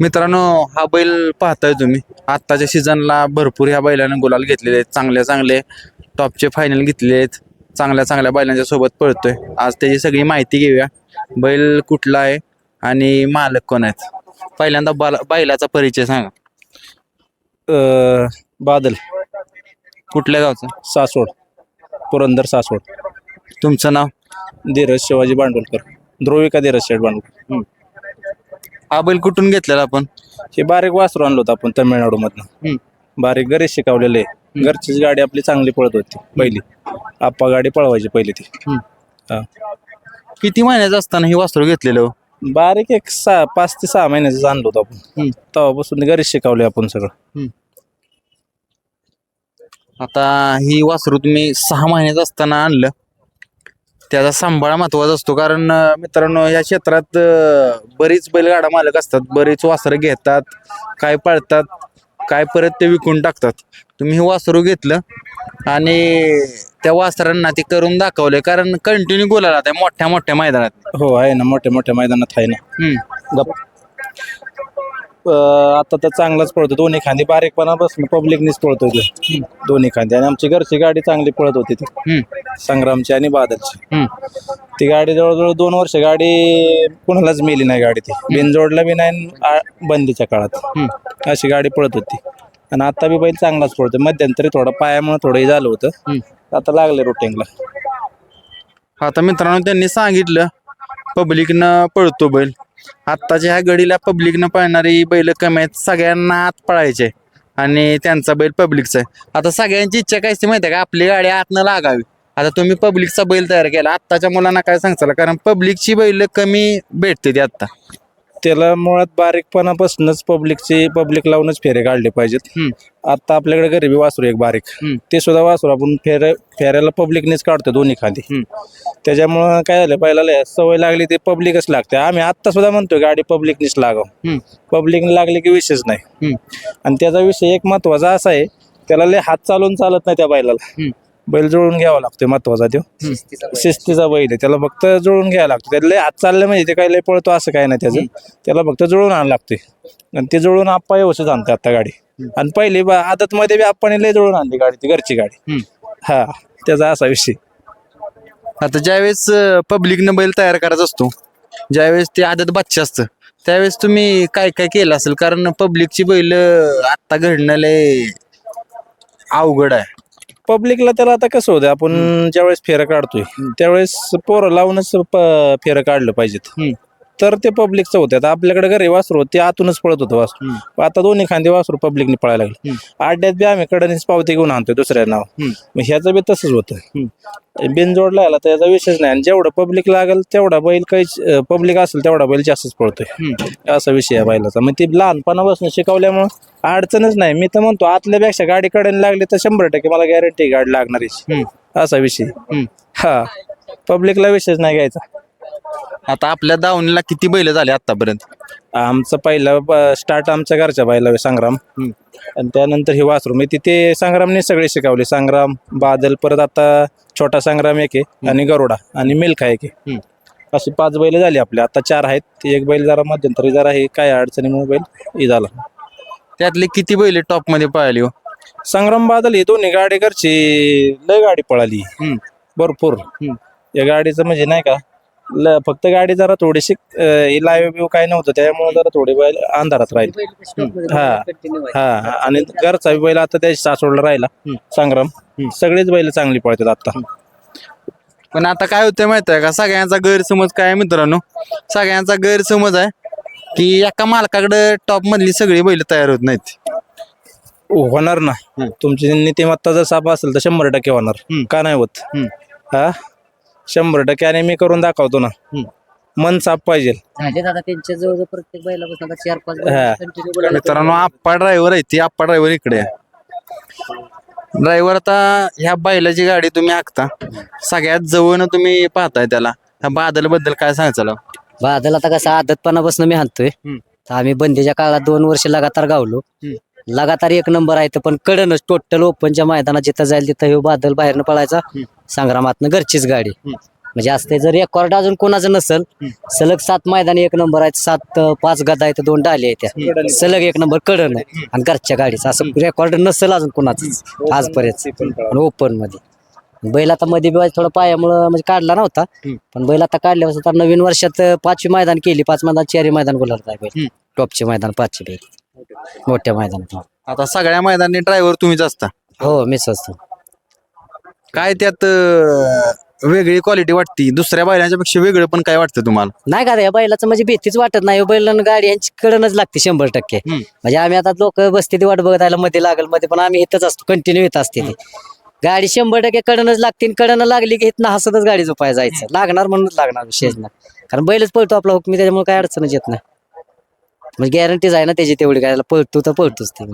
मित्रांनो हा बैल पाहताय तुम्ही. आत्ताच्या सीझनला भरपूर ह्या बैलाने गुलाल घेतलेले आहेत. चांगले चांगले टॉपचे फायनल घेतलेले आहेत. चांगल्या चांगल्या बैलांच्या सोबत पळतोय. आज त्याची सगळी माहिती घेऊया. बैल कुठला आहे आणि मालक कोण आहेत? पहिल्यांदा बाला- बैलाचा परिचय सांगा. बादल. कुठल्या गावचं? सासवड. पुरंदर सासवड. तुमचं नाव? धीरज शिवाजी बांडोलकर. ध्रुविका धीरज शेठ बांडोलकर. हा बैल कुठून घेतलेला आपण हे बारीक वासरू आणलं होतं आपण तमिळनाडूमधनं हम्म. बारीक घरीच शिकवलेले आहे. घरचीच गाडी आपली चांगली पळत होती पहिली आप्पा गाडी पळवायची पहिली ती हा. किती महिन्याचं असताना हे वासरू घेतलेलं हो? बारीक एक सहा पाच ते सहा महिन्याचं आणलं होतं आपण हम्म. तेव्हापासून घरीच शिकवले आपण सगळं आता ही वासरू तुम्ही सहा महिन्याचं असताना आणलं त्याचा सांभाळ महत्त्वाचा असतो. कारण अं, मित्रांनो या क्षेत्रात अं, बरीच बैलगाडा मालक असतात. बरीच वासरं घेतात. काय पळतात काय परत ते विकून टाकतात. तुम्ही हे वासरू घेतलं आणि त्या वासरांना ते करून दाखवले कारण कंटिन्यू गोलाला त्या मोठ्या मोठ्या मैदानात. हो आहे ना. मोठ्या मोठ्या मैदानात आहे ना. हम्म. गप अं, आता तर चांगलाच पळतो दोन्ही खांदी बारीकपणापासून पब्लिकनीच पळतो ते. दोन्ही खांदी. आणि आमची घरची गाडी चांगली पळत होती ती. संग्रामची आणि बादलची. ती गाडी जवळजवळ दोन वर्ष गाडी कुणालाच मिली नाही गाडी ती. बिनजोडला बी नाही आणि बंदीच्या काळात. अशी गाडी पळत होती. आणि आता बी बैल चांगलाच पळतो मध्यंतरी थोडं पायामुळे थोडं हे झालं होतं. आता लागले रुटीनला आता मित्रांनो त्यांनी सांगितलं पब्लिकनं पळतो बैल. आत्ताच्या ह्या गडीला पब्लिकनं पळणारी बैल कमी आहेत सगळ्यांना आत पळायचे आणि त्यांचा बैल पब्लिकचा आहे. आता सगळ्यांची इच्छा काय असते माहिती आहे का? आपली गाडी आतनं लागावी. आता तुम्ही पब्लिकचा बैल तयार केला आत्ताच्या मुलांना काय सांगचाल कारण पब्लिकची बैल कमी भेटते ती आत्ता. त्याला मुळात बारीकपणापासूनच पब्लिकची पब्लिक लावूनच फेरे काढले पाहिजेत हम्म. आता आपल्याकडे गरीबी वासरू एक बारीक हम्म. ते सुद्धा वासरू आपण फेर फेऱ्याला पब्लिकनेच काढतो दोन्ही खाली हम्म. त्याच्यामुळं काय झालं पहिला सवय लागली ते पब्लिकच लागते आम्ही आत्ता सुद्धा म्हणतोय गाडी पब्लिकनीच लागाव हम्म. पब्लिकने लागली की विषयच नाही हम्म. आणि त्याचा विषय एक महत्त्वाचा असा आहे त्याला लय हात चालून चालत नाही त्या बैलाला हम्म. बैल जुळून घ्यावा लागतोय महत्त्वाचा तो. शिस्तीचा बैल. आहे. त्याला फक्त जुळून घ्यायला लागतो. त्याला लय हात चालले म्हणजे ते काही लय पळतो असं काय नाही त्याचं. त्याला फक्त जुळून आणायला लागतोय. आणि ते जुळून आप्पा व्यवस्थित आणते आता गाडी. आणि पहिली आदत मध्ये बी आप्पाने लय जुळून आणली गाडी ती घरची गाडी. हा त्याचा असा विषय. आता ज्यावेळेस पब्लिकनं बैल तयार करायचा असतो ज्यावेळेस ते आदत बच्चा असतं त्यावेळेस तुम्ही काय काय केलं असेल? कारण पब्लिकची बैल आत्ता घडणं लय अवघड आहे. पब्लिकला त्याला आता कसं होतं आपण ज्यावेळेस फेरं काढतोय त्यावेळेस पोरं लावूनच प- फेरं काढलं पाहिजेत. तर ते पब्लिकचं होतं. आता आपल्याकडे घरी वासरू ते आतूनच पळत होतं वासरू. आता दोन्ही खांदे वासरू पब्लिकने पळायला लागले. आड्यात बी आम्ही कडनीच पावती घेऊन आणतोय दुसऱ्या नाव. मग ह्याचं बी तसंच होतं. बिन जोडला आला तर याचा विषयच नाही. आणि जेवढं पब्लिक लागेल तेवढा बैल काही पब्लिक असेल तेवढा बैल जास्तच पळतोय. असा विषय आहे बैलाचा. मग ती लहानपणापासून शिकवल्यामुळं अडचणच नाही. मी तर म्हणतो आतल्यापेक्षा गाडी कडेने लागली तर शंभर टक्के मला गॅरंटी गाडी लागणारीच असा विषय हा. पब्लिकला विषयच नाही घ्यायचा. आता आपल्या दावणीला किती बैल झाले आतापर्यंत? आमचं पहिलं स्टार्ट आमच्या घरच्या बायला संग्राम. आणि त्यानंतर हे वासरू. मी तिथे संग्रामने सगळे शिकवले. संग्राम बादल परत आता छोटा संग्राम एक आहे आणि गरुडा आणि मिल्खा एक आहे. अशी पाच बैल झाली आपली आता चार आहेत. ते एक बैल जरा मध्यंतरी जरा हे काय अडचणीमुळे बैल हे झाला. त्यातले किती बैल टॉपमध्ये पळाली हो? संग्राम बादल ही दोन्ही गाडी घरची लय गाडी पळाली. भरपूर. या गाडीचं म्हणजे नाही का ल- फक्त गाडी जरा थोडीशी लाईव्ह व्यू काय नव्हतं त्यामुळे जरा थोडी बैल अंधारात राहील. हा हा आणि घरचा बी बैल आता त्या सासवडला राहिला. संग्राम. सगळेच बैल चांगली पळतात आता. पण आता काय होतंय माहिती आहे का? सगळ्यांचा गैरसमज काय आहे मित्रांनो? सगळ्यांचा गैरसमज आहे की एका मालकाकडे टॉप मधली सगळी बैल तयार होत नाहीत. होणार ना. तुमची नीतिमत्ता जर साफ असेल तर शंभर टक्के होणार. का नाही होत? हा? शंभर टक्के आणि मी करून दाखवतो ना. मन साफ पाहिजे. झाले दादा त्यांच्या जवळ प्रत्येक बैलापासून आता चार पाच हा. कंटिन्यू मित्रांनो आप्पा ड्रायव्हर आहे ती आप्पा ड्रायव्हर इकडे ड्रायव्हर आता ह्या बैलाची गाडी तुम्ही हाकता सगळ्यात जवळनं तुम्ही पाहताय त्याला. ह्या बादलबद्दल काय सांगायचं बादल आता कसं आदतपणापासून मी हाणतोय. हम्म. तर आम्ही बंदीच्या काळात दोन वर्ष लगातार गावलो. लगातार एक नंबर आहे पण कडनच टोटल ओपनच्या मैदानात जिथं जाईल तिथं हे बादल बाहेरनं पळायचा. संग्रामातनं घरचीच गाडी. म्हणजे असते जर रेकॉर्ड अजून कोणाचं नसल सलग सात मैदान एक नंबर आहेत सात अं, पाच गदा आहेत दोन डाली आहेत त्या. सलग एक नंबर कडन आहे. आणि घरच्या गाडीचं. असं रेकॉर्ड नसेल अजून कोणाचंच. आजपर्यंत. ओपनमध्ये. बैल आता मध्ये बी थोडं पायामुळं म्हणजे काढला नव्हता. पण बैल आता काढल्यापासून आता नवीन वर्षात अं, पाचवी मैदान केली. पाच मैदान चारी मैदान बोलायला काय बैल टॉपचे मैदान पाचशे बैल मोठ्या मैदानात आता सगळ्या मैदानी ड्रायव्हर तुम्हीच असता. हो मिस असतो. काय त्यात अं, वेगळी क्वालिटी वाटती. दुसऱ्या बैलांच्या पेक्षा वेगळं पण काय वाटतं तुम्हाला? नाही का रे, या बैलाचं म्हणजे भीतीच वाटत नाही. बैल गाडी यांची कडनच लागते शंभर टक्के. हम्म. म्हणजे आम्ही आता लोक बसते ती वाट बघत आयला मध्ये लागलमध्ये पण आम्ही इथंच असतो कंटिन्यू येत असते ती. गाडी शंभर टक्के कडनच लागते आणि कडनं लागली की इथनं हसतच गाडी झोपाय जायचं. लागणार म्हणूनच लागणार विशेष नाही. कारण बैलच पळतो आपला हुकमी त्याच्यामुळे काय अडचणच येत नाही. म्हणजे गॅरंटीज आहे ना त्याची तेवढी काय पळतो तर पळतोच ते.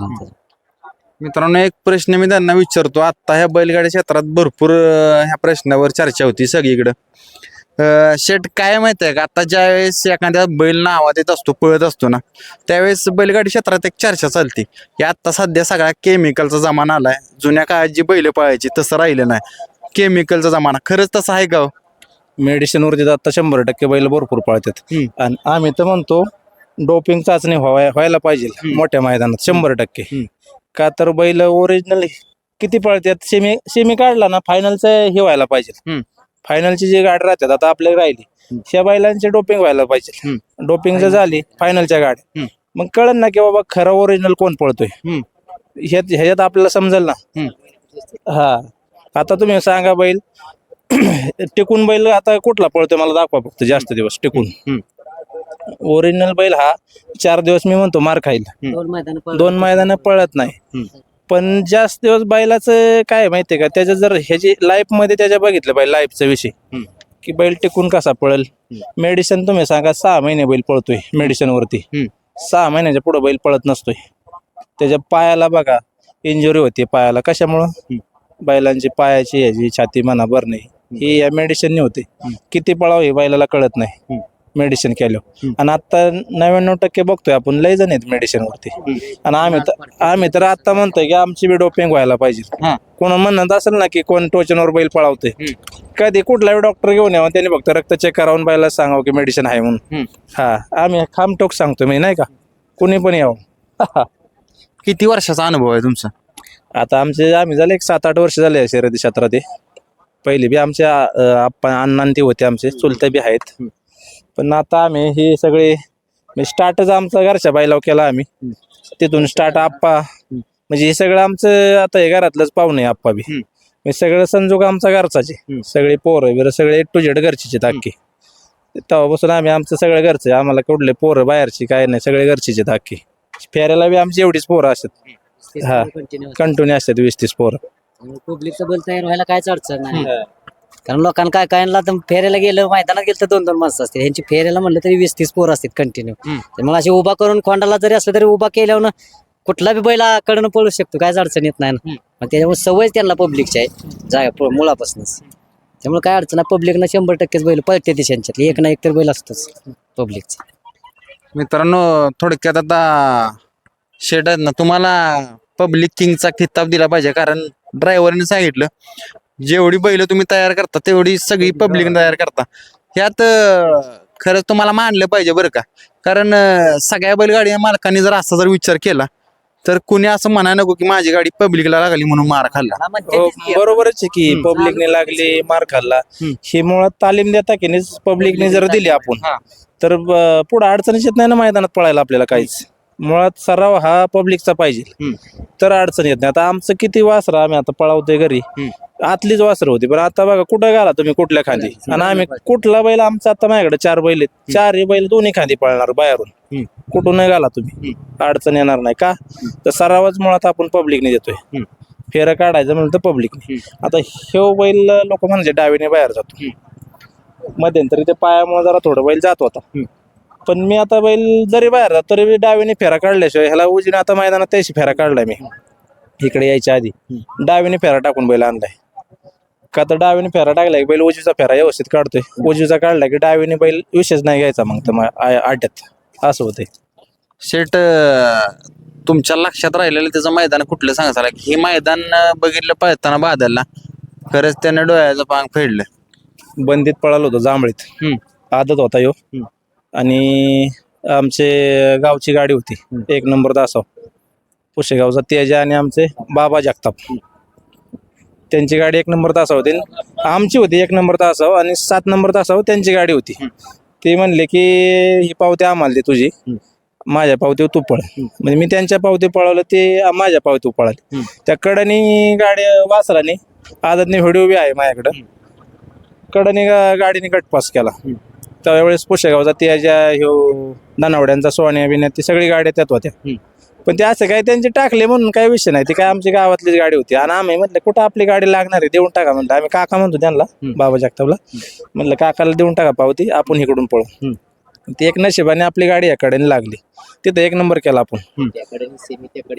मित्रांनो एक प्रश्न मी त्यांना विचारतो. आता ह्या बैलगाडी क्षेत्रात भरपूर अं, ह्या प्रश्नावर चर्चा होती सगळीकडं. अं, शेट काय माहीत आहे का? आता ज्यावेळेस एखाद्या बैल नावात येत असतो पळत असतो ना त्यावेळेस बैलगाडी क्षेत्रात एक चर्चा चालते. की आता सध्या सगळा केमिकलचा जमाना आलाय. जुन्या काळात जी बैल पळायची तसं राहिलं नाही. केमिकलचा जमाना खरंच तसं आहे का हो? मेडिसिन वरती आता शंभर टक्के बैल भरपूर पळतात. हम्म. आणि आम्ही तर म्हणतो डोपिंग चाचणी व्हावा व्हायला पाहिजे. मोठ्या मैदानात शंभर टक्के. हम्म. का तर बैल ओरिजिनल किती पळतात सेमी सेमी काढला ना फायनलचं हे व्हायला पाहिजे. फायनलची जी गाडी राहतात आता आपल्या राहिली. त्या बैलांची डोपिंग व्हायला पाहिजे. डोपिंग जर झाली फायनलच्या गाड्या. हम्म. मग कळन ना की बाबा खरं ओरिजिनल कोण पळतोय. ह्याच्यात आपल्याला समजेल ना. हा. आता तुम्ही सांगा बैल. टिकून बैल आता कुठला पळतोय मला दाखवा फक्त जास्त दिवस टिकून. ओरिजिनल बैल हा चार दिवस मी म्हणतो मार खाईल. दोन मैदान दोन मैदान पळत नाही. पण जास्त दिवस बैलाचं काय माहितीये का? त्याच्या जर ह्याची लाईफमध्ये त्याच्या बघितलं बैल लाईफचा विषय. की बैल टिकून कसा पळेल? मेडिसिन तुम्ही सांगा सहा महिने बैल पळतोय मेडिसिन वरती. सहा महिन्याच्या पुढे बैल पळत नसतोय. त्याच्या पायाला बघा इंजुरी होती पायाला. कशामुळं? बैलांची पायाची ह्याची छाती म्हणा भरणे ही या मेडिसिनने होते. किती पळाव हे बैलाला कळत नाही. मेडिसिन केलं. आणि आता नव्याण्णव टक्के बघतोय आपण लय जण आहेत मेडिसिन वरती. आणि आम्ही तर आम्ही तर आता म्हणतोय की आमची बी डोपिंग व्हायला पाहिजे. कोण म्हणत असेल ना की कोण टोचनवर बैल पळावतोय. कधी कुठलाही डॉक्टर घेऊन यावं त्यांनी फक्त रक्त चेक करावून बैला सांगावं की मेडिसिन आहे म्हणून. हा आम्ही खामटोक सांगतोय मी नाही का? कुणी पण यावं. किती वर्षाचा अनुभव आहे तुमचा? आता आमचे आम्ही झाले एक सात आठ वर्ष झाले शर्यती क्षेत्रात. पहिले बी आमच्या अं, आप्पा अण्णा ते होते आमचे. चुलते बी आहेत. पण आता आम्ही हे सगळे स्टार्टच आमचा घरच्या बायलाव केला आम्ही. तिथून स्टार्ट आप्पा. म्हणजे हे सगळं आमचं आता हे घरातलंच पाहुणे आहे आप्पा बी. हे सगळं संजोग आमचा घरचाच. सगळे पोरं बिरं सगळे टू झेड घरचीचे अख्खे तेव्हापासून आम्ही आमचं सगळं घरचं. आम्हाला कुठले पोरं बाहेरची काय नाही सगळे घरचीचे आहेत अख्खे फेरायला बी आमची एवढीच पोरं असतात. हा. कंटिन्यू असतात वीस तीस पोरं. पब्लिकचं बैल तयार व्हायला कायच अडचण नाही. कारण लोकांना काय काय तर फेऱ्याला गेलं मैदानात गेलं तर दोन दोन माणसं असतील. यांची फेऱ्याला म्हणलं तरी वीस तीस पोर असतात कंटिन्यू मग अशी उभा करून खोंडाला जरी असलं तरी उभा केल्यावर ना कुठला बी बैल कडनं पळू शकतो कायच अडचण येत नाही ना. मग त्याच्यामुळे सवय त्यांना पब्लिकची आहे जागा मुळापासूनच. त्यामुळे काय अडचण आहे पब्लिकनं शंभर टक्केच बैल पळते दिशांच्यातली एक ना एक तर बैल असतोच पब्लिकचा मित्रांनो थोडक्यात आता शेट आहेत ना तुम्हाला पब्लिक किंगचा खिताब दिला पाहिजे. कारण ड्रायव्हरने सांगितलं जेवढी बैल तुम्ही तयार करता तेवढी सगळी पब्लिक तयार करता. ह्यात खरंच तुम्हाला मानलं पाहिजे बरं का. कारण अं, सगळ्या बैलगाडी मालकांनी जर असा जर विचार केला तर कुणी असं म्हणा नको की माझी गाडी पब्लिकला लागली म्हणून मार खाल्ला. हा, म्हणते हो, तीच की. बरोबरच आहे की पब्लिकने लागली मार खाल्ला. हम्म. हे मुळात तालीम देता की नाही पब्लिकने जर दिली आपण हा. तर पुढे अडचणीच येत नाही ना मैदानात पळायला आपल्याला काहीच. मुळात सराव हा पब्लिकचा पाहिजे. तर अडचण येत नाही. आता आमचं किती वासर आम्ही आता पळावतोय घरी. आतलीच वासर होती. पण आता बघा कुठं घाला तुम्ही कुठल्या खांदी? आणि आम्ही कुठला बैल आमचा आता माझ्याकडे चार बैल आहेत. चारही बैल दोन्ही खांदी पळणार बाहेरून. कुठून घाला तुम्ही? अडचण येणार नाही का? तर सरावच मुळात आपण पब्लिकने देतोय. फेरं काढायचं म्हणलं तर पब्लिकने आता ह्यो बैल लोक म्हणजे डावीने बाहेर जातो. मध्यंतरी ते पायामुळे जरा थोडं बैल जात होता. पण मी आता बैल जरी बाहेर जातो तरी मी डावीने फेरा काढल्याशिवाय ह्याला उजीने आता मैदानात त्याशी फेरा काढलाय मी. इकडे यायच्या आधी. डावीने फेरा टाकून बैल आणलाय. का तर डावीने फेरा टाकलाय की बैल उजवीचा फेरा व्यवस्थित काढतोय. उजवीचा काढला की डावीने बैल विशेष नाही घ्यायचा मग तर मग आ- आड्यात असं होते शेट अं, तुमच्या लक्षात राहिलेलं त्याचं मैदान कुठलं? सांगा चला हे मैदान अं, बघितलं पळताना बादलला. खरंच त्यानं डोळ्याचं पांग फेडलं. बंदीत पळालो होतो जांभळीत. हम्म. आदत होता यो. आणि आमचे गावची गाडी होती. एक नंबर दासाव. पुशेगावचा तेजा आणि आमचे बाबा जगताप. त्यांची गाडी एक नंबर तासाव होती. आमची होती एक नंबर तासाव आणि सात नंबर तासाव त्यांची गाडी होती. ते म्हणले की ही पावती आम्हाला दे तुझी. माझ्या पावतीवर तू पळ. म्हणजे मी त्यांच्या पावती पळवलं ते माझ्या पावती पळाले. त्या कडनी गाडी वासराने आदतने व्हिडिओ बी आहे माझ्याकडं. कडनी गाडीने कटपास केला. त्यावेळेस पुशेगावचा त्याच्या ह्यो दानावड्यांचा सोन्या बिन्या ती सगळी गाड्या त्यात होत्या. पण ते असं काय त्यांचे टाकले म्हणून काय विषय नाही. ती काय आमची गावातलीच गाडी होती. आणि आम्ही म्हटलं कुठं आपली गाडी लागणार आहे? देऊन टाका. म्हणलं आम्ही काका म्हणतो त्यांना बाबा जगतापला. म्हणलं काकाला देऊन टाका पावती आपण इकडून पळू. ती एक नशिबाने आपली गाडी याकडे लागली. तिथं एक नंबर केला आपण.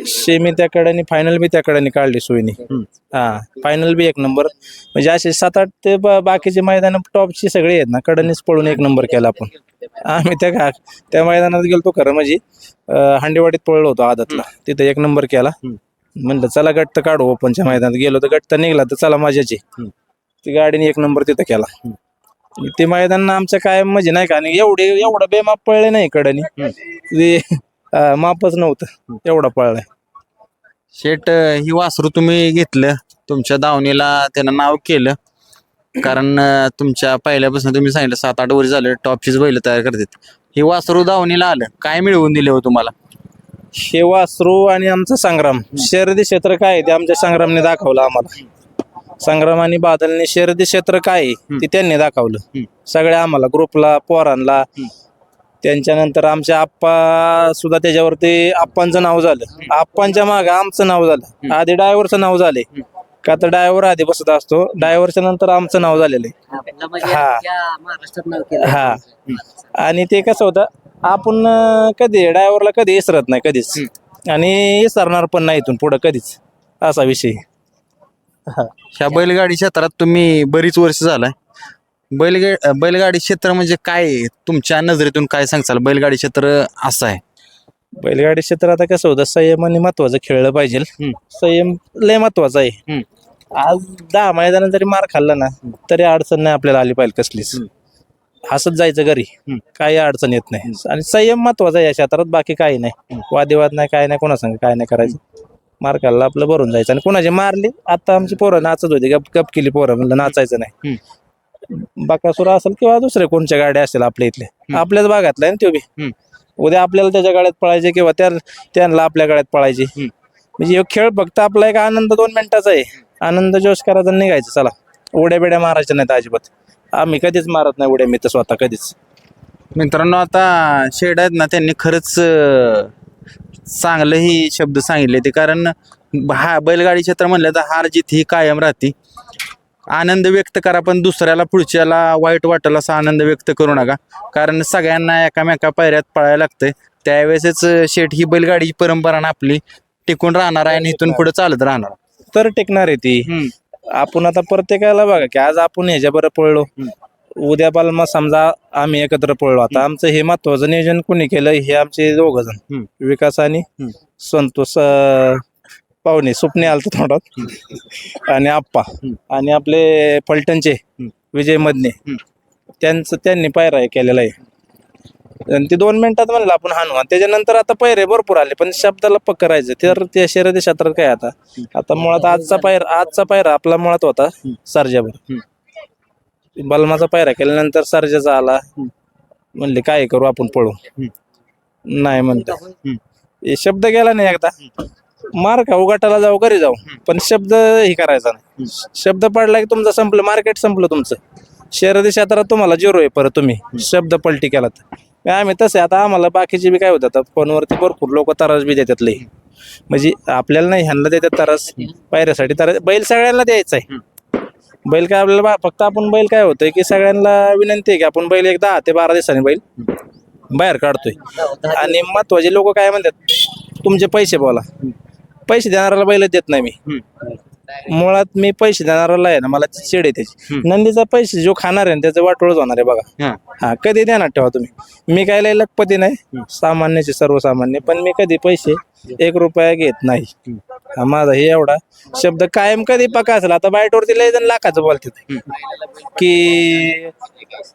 सेमी त्याकडे आणि फायनल बी त्याकडे काढली सोयीनी. हा फायनल बी एक नंबर. म्हणजे असे सात आठ ते बाकीचे मैदान टॉपची सगळे आहेत ना कडनीच पळून एक नंबर केला आपण. आम्ही त्या त्या मैदानात गेलतो खरं म्हणजे हांडेवाडीत पळलो होतो आदतला. तिथं एक नंबर केला. म्हणलं चला गट तर काढू ओपनच्या मैदानात. गेलो तर गट तर निघला तर चला मजाची ती गाडीने एक नंबर तिथं केला. ते मैदान आमचं काय म्हणजे नाही का आणि एवढे एवढं बेमाप पळले नाही कडनी ते अं, मापच नव्हतं. एवढा पळलाय. शेट अं, ही वासरू तुम्ही घेतलं. तुमच्या दावणीला त्यानं नाव केलं. कारण अं, तुमच्या पहिल्यापासून तुम्ही सांगितलं सात आठ वर्ष झाले टॉपचीच बैल तयार करतात. ही वासरू दावणीला आलं. काय मिळवून दिले हो तुम्हाला? हे वासरू आणि आमचा संग्राम. शर्यती क्षेत्र काय आहे ते आमच्या संग्रामने दाखवलं आम्हाला. संग्राम आणि बादलने शर्यती क्षेत्र काय आहे ते त्यांनी दाखवलं. सगळ्या आम्हाला ग्रुपला पोरांना त्यांच्यानंतर आमचे आप्पा सुद्धा त्याच्यावरती आप्पांचं नाव झालं. आप्पांच्या मागे आमचं नाव झालं. आधी ड्रायव्हरचं नाव झाले. का तर ड्रायव्हर आधी बसत असतो. ड्रायव्हरच्या नंतर आमचं नाव झालेलं आहे. हा. हा. आणि ते कसं होतं आपण कधी ड्रायव्हरला कधी विसरत नाही कधीच. आणि विसरणार पण नाही इथून पुढं कधीच. असा विषय ह्या बैलगाडी क्षेत्रात तुम्ही बरीच वर्ष झालाय. बैलगा बैलगाडी क्षेत्र म्हणजे काय? तुमच्या नजरेतून काय सांगचाल बैलगाडी क्षेत्र असं आहे. बैलगाडी क्षेत्र आता कसं होतं संयमाने महत्वाचं खेळलं पाहिजे. संयम लय महत्त्वाचा आहे. आज दहा मैदानात जरी मार खाल्ला ना तरी अडचण नाही आपल्याला आली पाहिजे कसलीच. हसत जायचं घरी. काही अडचण येत नाही. आणि संयम महत्त्वाचा आहे या क्षेत्रात बाकी काही नाही. वादिवाद नाही काय नाही कोणासंग काय नाही करायचं. मार खाल्ला आपलं भरून जायचं. आणि कोणाची मारली आता आमची पोरं नाचत होती. गप गप केली पोरं म्हणलं नाचायचं नाही. बाकासुरा असेल किंवा दुसरे कोणच्या गाड्या असतील आपल्या इथल्या. आपल्याच भागातला आहे ना तो बी. उद्या आपल्याला त्याच्या गाड्यात पळायचे किंवा त्या त्यांना आपल्या गाड्यात पळायचे. म्हणजे खेळ फक्त आपला एक आनंद दोन मिनिटाचा आहे. आनंद जोश करायचा निघायचं. चला. उड्या बिड्या मारायच्या नाहीत अजिबात. आम्ही कधीच मारत नाही उड्या. मी तर स्वतः कधीच. मित्रांनो आता शेड आहेत ना त्यांनी खरंच अं, चांगलं ही शब्द सांगितले ते. कारण हा बैलगाडी क्षेत्र म्हणलं तर हार जीत ही कायम राहते. आनंद व्यक्त करा पण दुसऱ्याला पुढच्याला वाईट वाटेल असा आनंद व्यक्त करू नका. कारण सगळ्यांना एकामेका पायऱ्यात पळायला लागतंय. त्यावेळेसच शेठ ही बैलगाडीची परंपरा ना आपली टिकून राहणार आहे आणि इथून पुढे चालत राहणार. तर टेकणार आहे ती. आपण आता प्रत्येकाला बघा की आज आपण ह्याच्या बरं पळलो उद्या पालमा समजा आम्ही एकत्र पळलो. आता आमचं हे महत्वाचं नियोजन कोणी केलं हे आमचे दोघ जण. विकास आणि संतोष अं, पाहुणे सुपणे आलत तोंडात. आणि आप्पा. आणि आपले फलटणचे विजय मदने. त्यांचं त्यांनी पायरा हे केलेला आहे. आणि ते दोन मिनिटात म्हणलं आपण हाणू. आणि त्याच्यानंतर आता पैरे भरपूर आले पण शब्दाला पक्क करायचं तर त्या शर्यती क्षेत्रात काय आता? आता मुळात आजचा पायर आजचा पायरा आपला मुळात होता सर्जावर बलमाचा पायरा केल्यानंतर सर्जाचा आला. म्हणले काय करू आपण पळू? नाही म्हणतो हे शब्द गेला नाही एकदा. मार का उगाटाला जाऊ घरी जाऊ. पण शब्द हे करायचा नाही. शब्द पडला की तुमचं संपलं मार्केट संपलं तुमचं. शहराच्या क्षेत्रात तुम्हाला जिरो आहे परत तुम्ही. शब्द पलटी केला तर. आम्ही तसे आता आम्हाला बाकीचे बी काय होतात फोनवरती भरपूर लोक तरास बी देतात लई. म्हणजे आपल्याला नाही ह्यांना देतात तरास. पायऱ्यासाठी तरास बैल सगळ्यांना द्यायचा आहे. बैल काय आपल्याला बा- फक्त आपण बैल काय होतंय की सगळ्यांना विनंती आहे की आपण बैल एक दहा ते बारा दिवसांनी बैल बाहेर काढतोय. आणि महत्त्वाचे लोक काय म्हणतात तुमचे पैसे बोला. पैसे देणाऱ्याला बैल देत नाही मी. मुळात मी पैसे देणाऱ्याला आहे ना मला चिड आहे त्याची. नंदीचा पैसे जो खाणार आहे ना त्याचं वाटोळच होणार आहे बघा. हा. कधी देणार ठेवा तुम्ही. मी काय लय लखपती नाही सामान्याचे सर्वसामान्य पण मी कधी पैसे एक रुपया घेत नाही. हा, माझा हे एवढा शब्द कायम कधी पका असेल? आता बायटवरती लय जण लाखाचं बोलतात. की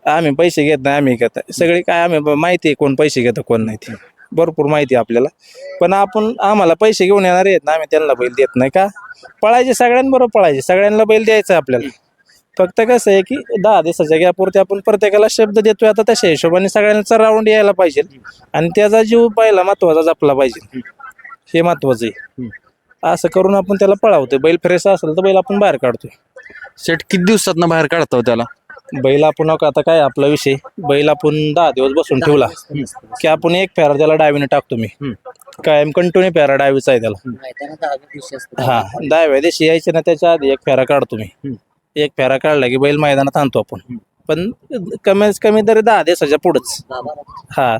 आम्ही पैसे घेत नाही आम्ही घेत नाही. सगळी काय आम्ही ब- माहिती आहे कोण पैसे घेतं कोण नाही ते. भरपूर माहिती आहे आपल्याला. पण आपण आम्हाला पैसे घेऊन येणार आहेत ना आम्ही त्यांना बैल देत नाही का? पळायचे सगळ्यांबरोबर पळायचे. सगळ्यांना बैल द्यायचा आपल्याला. फक्त कसं आहे की दहा दिवसाच्या गॅपवरती आपण प्रत्येकाला शब्द देतोय आता तशा हिशोबाने सगळ्यांचा राऊंड यायला पाहिजे. आणि त्याचा जीव पहिला महत्त्वाचा जपला पाहिजे. हे महत्वाचं आहे. असं करून आपण त्याला पळावतोय. बैल फ्रेश असेल तर बैल आपण बाहेर काढतोय. शेट किती दिवसात बाहेर काढतो त्याला? बैल आपण आता काय आपला विषय. बैल आपण दहा दिवस बसून ठेवला की आपण एक फेरा त्याला डावीने टाकतो मी. कायम कंटिन्यू फेरा डावीचा आहे त्याला. हा दहाव्या दिवशी यायचे ना त्याच्या आधी एक फेरा काढतो मी. एक फेरा काढला की बैल मैदानात आणतो आपण. पण कमीत कमी तरी दहा दिवसाच्या पुढंच. हा.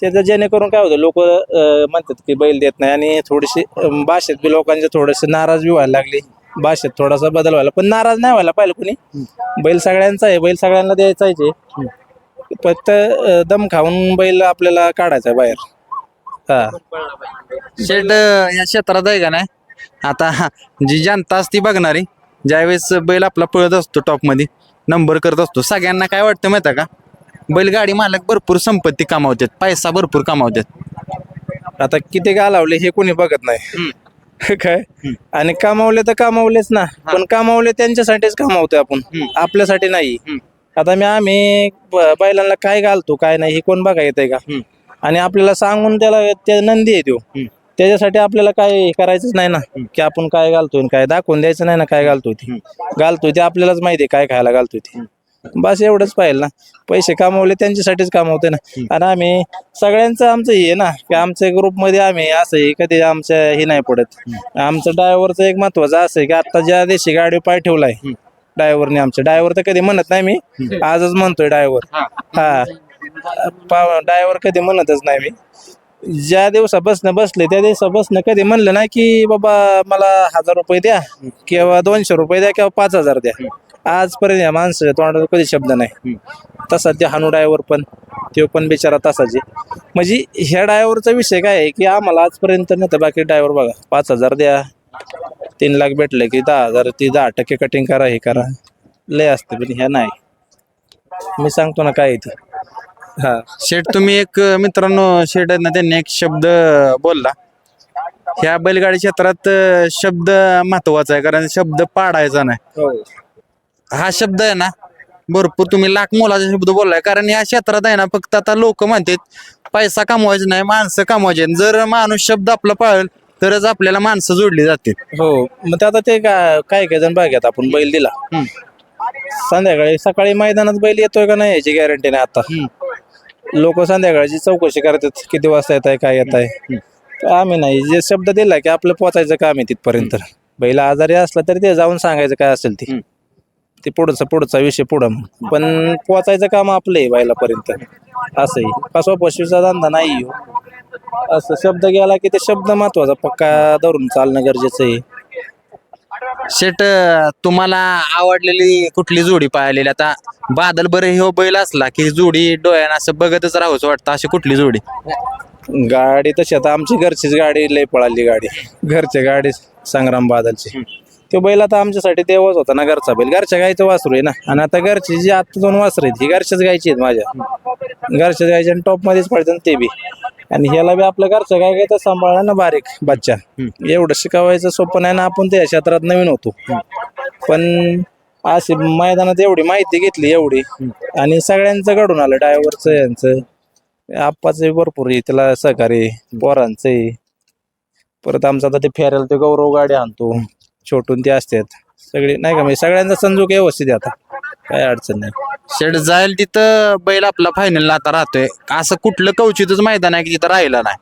त्याचं जेणेकरून काय होतं लोक म्हणतात की बैल देत नाही आणि थोडीशी भाषेत बी लोकांचे थोडेसे नाराज बी व्हायला लागले. भाषेत थोडासा बदल व्हायला पण नाराज नाही व्हायला पाहिजे कोणी. बैल सगळ्यांचा आहे बैल सगळ्यांना द्यायचा आहे फक्त दम खाऊन बैल आपल्याला काढायचा आहे बाहेर. हा. शेट या क्षेत्रात आहे का नाही? आता जी जनता असती बघणारी ज्यावेळेस बैल आपला पळत असतो टॉपमध्ये नंबर करत असतो सगळ्यांना काय वाटतं माहिती आहे का? बैलगाडी मालक भरपूर संपत्ती कमावतात पैसा भरपूर कमावतात. आता किती गालावले हे कोणी बघत नाही. काय? आणि कमावले तर कमावलेच ना पण कमावले त्यांच्यासाठीच कमावतोय आपण आपल्यासाठी नाही. आता मी आम्ही ब- बैलांना काय घालतो काय नाही हे कोण बघा येतंय का? आणि आपल्याला सांगून त्याला ते नंदी आहे तो त्याच्यासाठी आपल्याला काय करायचंच नाही ना की आपण काय घालतोय आणि काय दाखवून द्यायचं नाही ना काय घालतोय ते. घालतोय ते आपल्यालाच माहिती आहे काय खायला घालतोय ते. बस एवढंच पाहिजे ना. पैसे कमावले त्यांच्यासाठीच कमावते ना. आणि आम्ही सगळ्यांचं आमचं हे आहे ना की आमच्या ग्रुपमध्ये आम्ही असं आहे कधी आमच्या हे नाही पडत. आमचं ड्रायव्हरचं एक महत्वाचं असं आहे की आता ज्या दिवशी गाडी पाय ठेवलाय ड्रायव्हरने आमच्या. ड्रायव्हर तर कधी म्हणत नाही मी आजच म्हणतोय ड्रायव्हर. हा. ड्रायव्हर कधी म्हणतच नाही मी. ज्या दिवसा बसणं बसले त्या दिवसा बसणं कधी म्हणलं नाही की बाबा मला हजार रुपये द्या किंवा दोनशे रुपये द्या किंवा पाच हजार द्या. आजपर्यंत या माणसाच्या तोंडात कधी शब्द नाही. तसा ते हानू ड्रायव्हर पण तो पण बिचारा तसाच म्हणजे ह्या ड्रायव्हरचा विषय काय आहे की आम्हाला आजपर्यंत नाही तर बाकी ड्रायव्हर बघा पाच हजार द्या तीन लाख भेटले की दहा हजार ती दहा टक्के कटिंग करा हे करा. लय असते पण ह्या नाही. मी सांगतो ना काय ते. हा. शेठ तुम्ही एक मित्रांनो शेठ आहेत ना त्यांनी एक शब्द बोलला. ह्या बैलगाडी क्षेत्रात शब्द महत्त्वाचा आहे कारण शब्द पाडायचा नाही. हा शब्द आहे ना भरपूर तुम्ही लाख मोलाचा शब्द बोललाय. कारण या क्षेत्रात आहे ना फक्त आता लोक म्हणतात पैसा कमवायचा नाही माणसं कमवायचे. जर माणूस शब्द आपला पाळेल तरच आपल्याला माणसं जोडली जातील. हो मग ते आता ते का- काय काय जण बघ्यात आपण बैल दिला. संध्याकाळी सकाळी मैदानात बैल येतोय का नाही याची गॅरंटी नाही आता. लोक संध्याकाळची चौकशी करतात किती वाजता येत आहे काय येत आहे आम्ही नाही जे शब्द दिला की आपलं पोचायचं काम आहे तिथपर्यंत. बैल आजारी असला तरी ते जाऊन सांगायचं काय असेल ते. ते पुढचा पुढचा विषय पुढं. पण पोचायचं काम आपलं आहे बैलापर्यंत असंही कसवा पशुचा धंदा नाही ह्यो. असं शब्द गेला की ते शब्द महत्त्वाचा. पक्का धरून चालणं गरजेचं आहे. शेट अं, तुम्हाला आवडलेली कुठली जोडी पाहिलेली? आता बादल बरं हो बैल असला की जोडी डोळ्यानं असं बघतच राहूच वाटतं अशी कुठली जोडी? गाडी तशी आता आमची घरचीच गाडी लय पळाली गाडी. घरच्या गाडी संग्राम बादलची. तो बैल आता आमच्यासाठी देवच होता ना घरचा बैल. घरच्या गायचं वासरू आहे ना. आणि आता घरची जी आता दोन वासरं आहेत ही घरच्याच गायची आहेत माझ्या. घरच्याच गायची आणि टॉपमध्येच पडतात ते बी. आणि ह्याला बी आपल्या काय काय तर सांभाळा ना बारीक बच्चा. एवढं शिकवायचं सोपं नाही ना आपण त्या क्षेत्रात नवीन होतो. पण अशी मैदानात एवढी माहिती घेतली एवढी. आणि सगळ्यांचं घडून आलं ड्रायव्हरचं यांचं. आप्पाचं भरपूर आहे त्याला सहकार्य पोरांचंही. पोरांचं परत आमचं आता ते फेरायला ते गौरव गाडी आणतो. छोटून ते असतात. सगळे नाही का? म्हणजे सगळ्यांचा संजोग व्यवस्थित आहे आता. काय अडचण नाही. शेट जाईल तिथं बैल आपला फायनलला आता राहतोय. असं कुठलं कवचितच मैदान आहे की तिथं राहिलं नाही.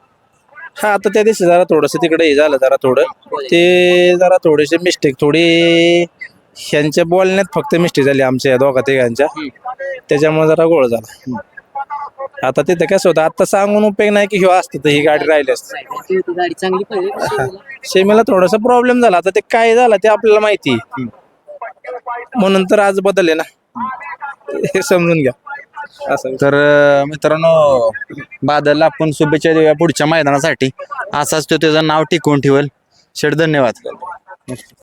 हा आता त्या दिवशी जरा थोडस तिकडे हे झालं जरा थोडं. ते जरा थोडेसे मिस्टेक थोडी ह्यांच्या बोलण्यात फक्त मिस्टेक झाली आमच्या या दोघा तिघांच्या. त्याच्यामुळे जरा गोळ झाला. आता तिथं कसं होतं आता सांगून उपयोग नाही की ह्यो असतं तर ही गाडी राहिली असते. गाडी चांगली पाहिजे. शेमीला थोडासा प्रॉब्लेम झाला. आता ते काय झालं ते आपल्याला माहिती आहे. म्हणून तर आज बदल आहे ना. हे समजून घ्या. असं तर अं, मित्रांनो बादलला आपण शुभेच्छा देऊया पुढच्या मैदानासाठी. असाच तो त्याचं नाव टिकवून ठेवल. शेठ धन्यवाद.